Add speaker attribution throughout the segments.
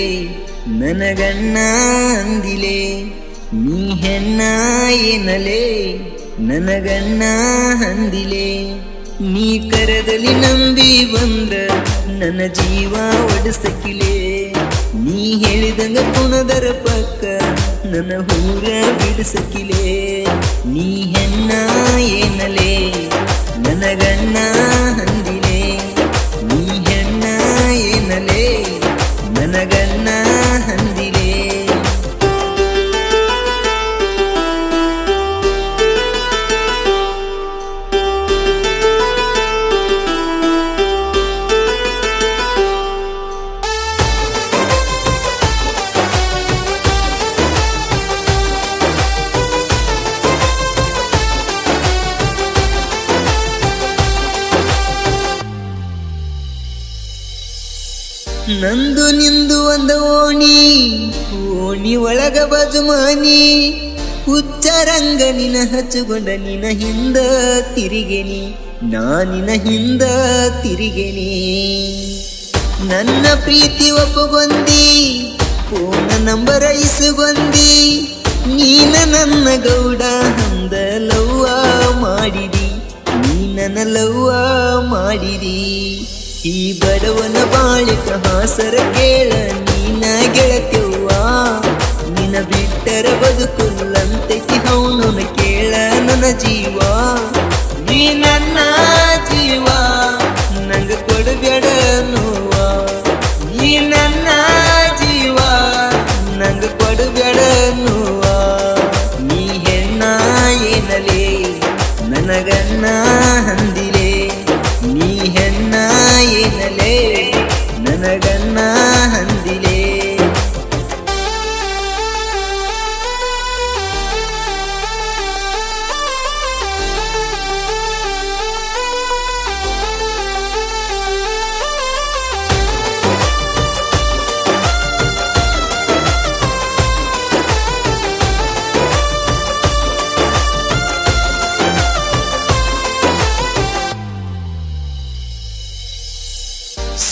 Speaker 1: ಏನಲೇ ನನಗಣ್ಣ ಅಂದಿಲೆ, ನೀ ಹೆಣ್ಣ ಏನಲೇ ನನಗಣ್ಣ ಅಂದಿಲೆ. ನೀ ಕರದಲ್ಲಿ ನಂಬಿ ಬಂದ್ರ ನನ್ನ ಜೀವ ಒಡಸಕಿಲೆ. ನೀ ಹೇಳಿದಂಗ ಪುನದರ ಪಕ್ಕ ನನ್ನ ಹೂರ ಬಿಡಿಸಕಿಲೆ. ನೀ ಹೆಣ್ಣ ಏನಲೇ ನನಗಣ್ಣ ಅಂದಿಲೆ. ನನಗಣ್ಣ ಅಂದಿಲೆ ನಂದು ನಿಂದು ಒಂದು ಓಣಿ ಓಣಿ ಒಳಗ ಬಜುಮಾನಿ ಹುಚ್ಚರಂಗ ನಿನ ಹಚ್ಚುಗೊಂಡ ನಿನ ಹಿಂದ ತಿರಿಗೆನಿ ನಾನಿನ ಹಿಂದ ತಿರಿಗೆನಿ. ನನ್ನ ಪ್ರೀತಿ ಒಪ್ಪುಗೊಂದಿ ಪೂರ್ಣ ನಂಬರ ಇಸುಗೊಂದಿ ನೀನ ನನ್ನ ಗೌಡ ಹಂದ ಲವ್ವ ಮಾಡಿದಿ, ನೀ ನನ್ನ ಲವ್ವ ಮಾಡಿದಿ. ಈ ಬಡವನ ಬಾಳಿಕ ಹಾಸರ ಕೇಳ, ನೀನ ಗೆಳತ್ಯವ್ವ ನಿನ ಬಿಟ್ಟರ ಬದುಕುಲ್ಲಂತೈತಿ ಅವನನ ಕೇಳ ನನ್ನ ಜೀವ. ನೀ ನನ್ನ ಜೀವ. ಏನಲೇ ನನಗನ್ನ ಹಂದಿಲೆ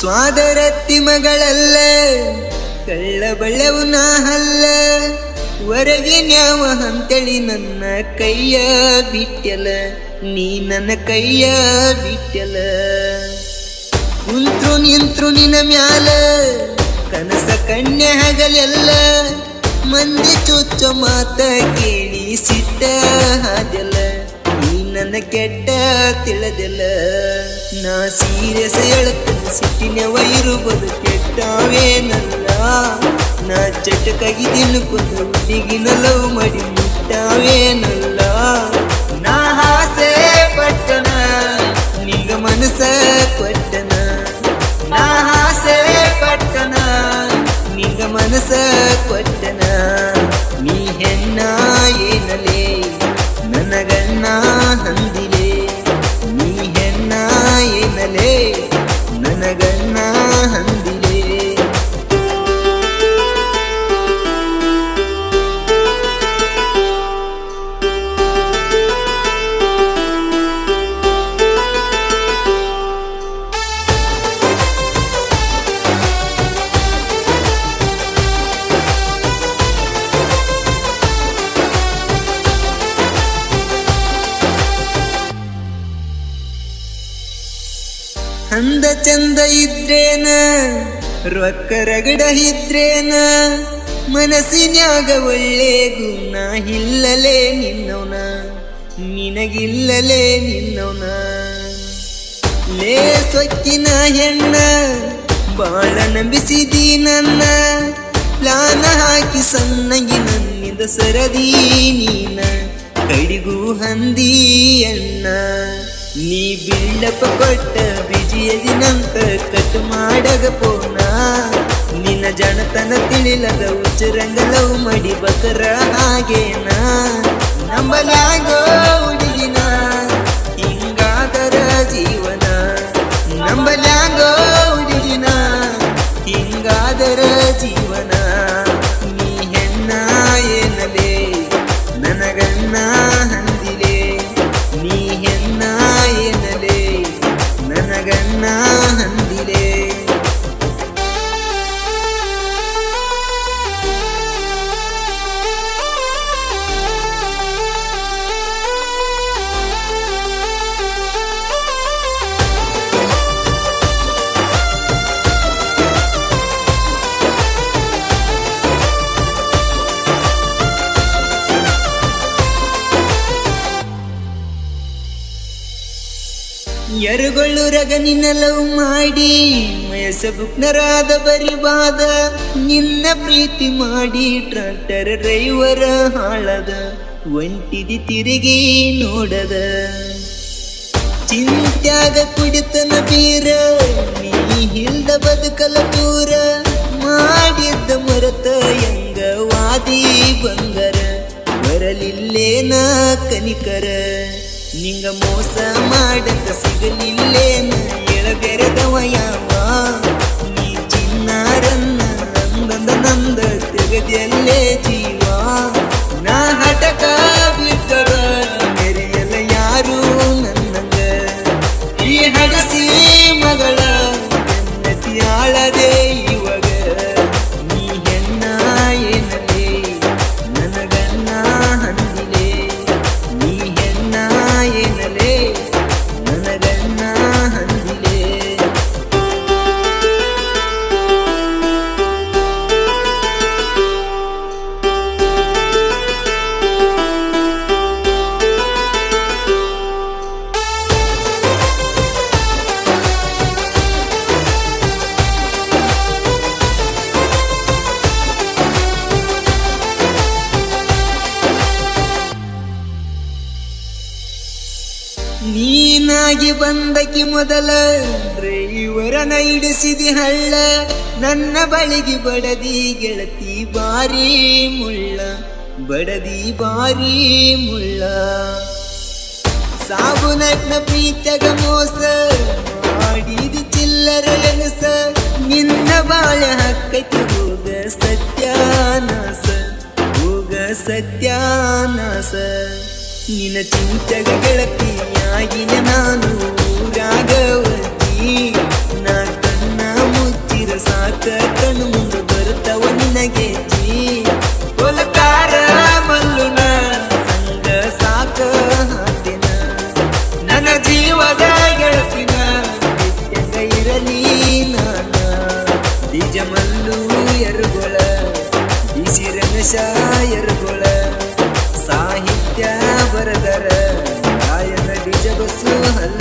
Speaker 1: ಸ್ವಾದರತ್ತಿ ಮಗಳಲ್ಲ ಕಳ್ಳ ಬಳ್ಳವು ನಾ ಹಲ್ಲ ಹೊರಗಿನ್ಯಾವ ಅಂತೇಳಿ ನನ್ನ ಕೈಯ ಬಿಟ್ಟಲ, ನೀ ನನ್ನ ಕೈಯ ಬಿಟ್ಟಲ. ಕುಂತ್ರು ನಿಂತ್ರು ನಿನ್ನ ಮ್ಯಾಲ, ಕನಸ ಕಣ್ಣೆ ಹಗಲೆಲ್ಲ, ಮಂದಿ ಚುಚ್ಚ ಮಾತ ಕೇಳಿಸಿದ್ದ ನೀ ನನ್ನ ಕೆಟ್ಟ ತಿಳಿದೆಲ್ಲ ನಾ ಸೀರಿಯಸ್ ಹೇಳ್ತೇನೆ ಸಿಟ್ಟಿನವ ಇರುವುದು ಕೆಟ್ಟವೇನಲ್ಲ ನಾ ಚಟಕಾಗಿ ದಿನಕ್ಕೊಂದು ಹುಡುಗಿನ ಲವ್ ಮಾಡಿ ಮುಟ್ಟವೇನಲ್ಲ ನಾ ಚಂದ ಇದ್ರೇನ? ರೊಕ್ಕ ರಗಡ ಇದ್ರೇನ? ಮನಸ್ಸಿನ್ಯಾಗ ಒಳ್ಳೆ ಗುಣ ಇಲ್ಲಲೇ ನಿನ್ನವನ. ನಿನಗಿಲ್ಲಲೇ ನಿನ್ನವನ. ಲೇ ಸೊಕ್ಕಿನ ಹೆಣ್ಣ, ಬಾಳ ನಂಬಿಸಿದಿ ನನ್ನ. ಪ್ಲಾನ ಹಾಕಿ ಸಣ್ಣಗಿ ನನ್ನಿಂದ ಸರದಿ ನೀನ. ಕಡಿಗೂ ಹಂದಿ ಅಣ್ಣ. ನೀ ಬಿಲ್ಡಪ್ಪ ಕೊಟ್ಟ ಬಿಜಿಯದಿನಂತ ಕಟ್ ಮಾಡಗ ಪೋನ. ನಿನ್ನ ಜನತನ ತಿಳಿಲದ ಉಚ್ಚರಂಗ ಲವ್ ಮಡಿ ಬಕರ ಹಾಗೇನಾ. ನಂಬಲಾಗೋ ಎರುಗೊಳ್ಳು ರಗನಿನ ಲವ್ ಮಾಡಿ? ಮಯಸ ಬುಕ್ನರಾದ ಬರಿಬಾದ ನಿನ್ನ ಪ್ರೀತಿ ಮಾಡಿ ಟ್ರಾಕ್ಟರ್ ಡ್ರೈವರ ಹಾಳದ, ಒಂಟಿದಿ ತಿರುಗಿ ನೋಡದ. ಚಿಂತ್ಯಾಗ ಕುಡಿತನ ಬೀರ ನೀ ಹಿಲ್ದ ಬದುಕಲ ದೂರ, ಮಾಡಿದ್ದ ಮರತ ಎಂಗ ವಾದಿ ಬಂಗರ, ಬರಲಿಲ್ಲೇನ ಕನಿಕರ. ನಿಂಗ ಮೋಸ ಮಾಡಕ ಸಿಗಲಿಲ್ಲೇನ ಎಳಬೆರೆದವ ಯಾವ ನೀ ಚಿನ್ನಾರನ್ನ ನಂದಂದ ನಂದ ತೆಗದೆಲ್ಲೇ ಜೀವ ನೀನಾಗಿ ಬಂದಕಿ ಮೊದಲ. ಇವರನ ಇಡಿಸಿದಿ ಹಳ್ಳ. ನನ್ನ ಬಳಿಗೆ ಬಡದಿ ಗೆಳತಿ ಬಾರಿ ಮುಳ್ಳ. ಬಡದಿ ಬಾರಿ ಮುಳ್ಳ. ಸಾಬುನಟ್ನ ಪ್ರೀತ್ಯಗ ಮೋಸ. ಮಾಡಿದಿ ಚಿಲ್ಲರ ಎನಸ. ನಿನ್ನ ಬಾಳ ಹಕ್ಕಕ್ಕೆ ಹೋಗ ಸತ್ಯಾನಾಸ. ಹೋಗ ಸತ್ಯಾನಾಸ. ನಿನ್ನ ಚಿಂತೆಗ ಗೆಳತಿಯಾಗಿನ ನಾನು ರಾಗವತಿ ನಾ ತನ್ನ ಮುಚ್ಚಿರ ಸಾಕ ಕಣ್ಣು ಮುಂದೆ ಬರುತ್ತವ ನಿನಗೆ ಜೀ. ಕೊಲಕಾರ ಮಲ್ಲುನ ಸಂಗ ಸಾಕ ಹಾತಿನ ನನ್ನ ಜೀವದ ಗೆಳತಿನ ಇರಲಿ ನಾನ. ಬೀಜ ಮಲ್ಲು ಎರುಗೊಳ ಬಿಸಿ ರಂಗಶ ಎರು Xưa